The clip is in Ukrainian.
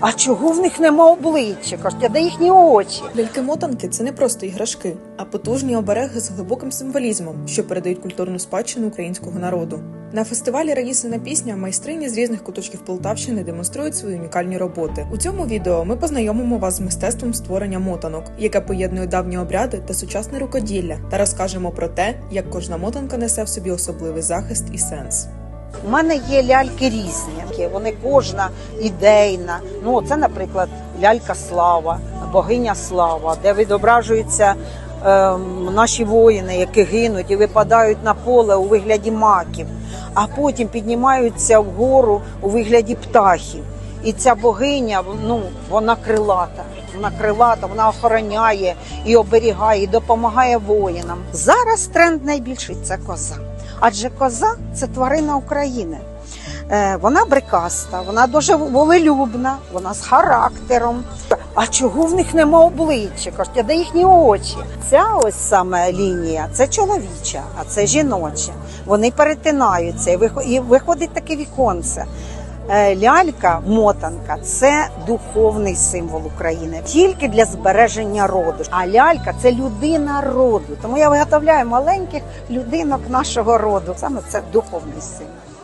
А чого в них нема обличчя? Кажуть, де їхні очі? Ляльки-мотанки це не просто іграшки, а потужні обереги з глибоким символізмом, що передають культурну спадщину українського народу. На фестивалі Раїсина пісня майстрині з різних куточків Полтавщини демонструють свої унікальні роботи. У цьому відео ми познайомимо вас з мистецтвом створення мотанок, яке поєднує давні обряди та сучасне рукоділля, та розкажемо про те, як кожна мотанка несе в собі особливий захист і сенс. У мене є ляльки різні. Вони кожна ідейна. Ну, це, наприклад, лялька слава, богиня слава, де відображуються ем, наші воїни, які гинуть і випадають на поле у вигляді маків, а потім піднімаються вгору у вигляді птахів. І ця богиня, ну вона крилата. Вона крилата, вона охороняє і оберігає, і допомагає воїнам. Зараз тренд найбільший це коза. Адже коза це тварина України. Е, Вона брикаста, вона дуже волелюбна, вона з характером. А чого в них нема обличчя? Кажуть, де їхні очі? Ця ось саме лінія це чоловіча, а це жіноча. Вони перетинаються і вихо- і виходить таке віконце. Е, Лялька, мотанка це духовний символ України тільки для збереження роду. А лялька це людина роду. Тому я виготовляю маленьких людинок нашого роду. Саме це духовний символ.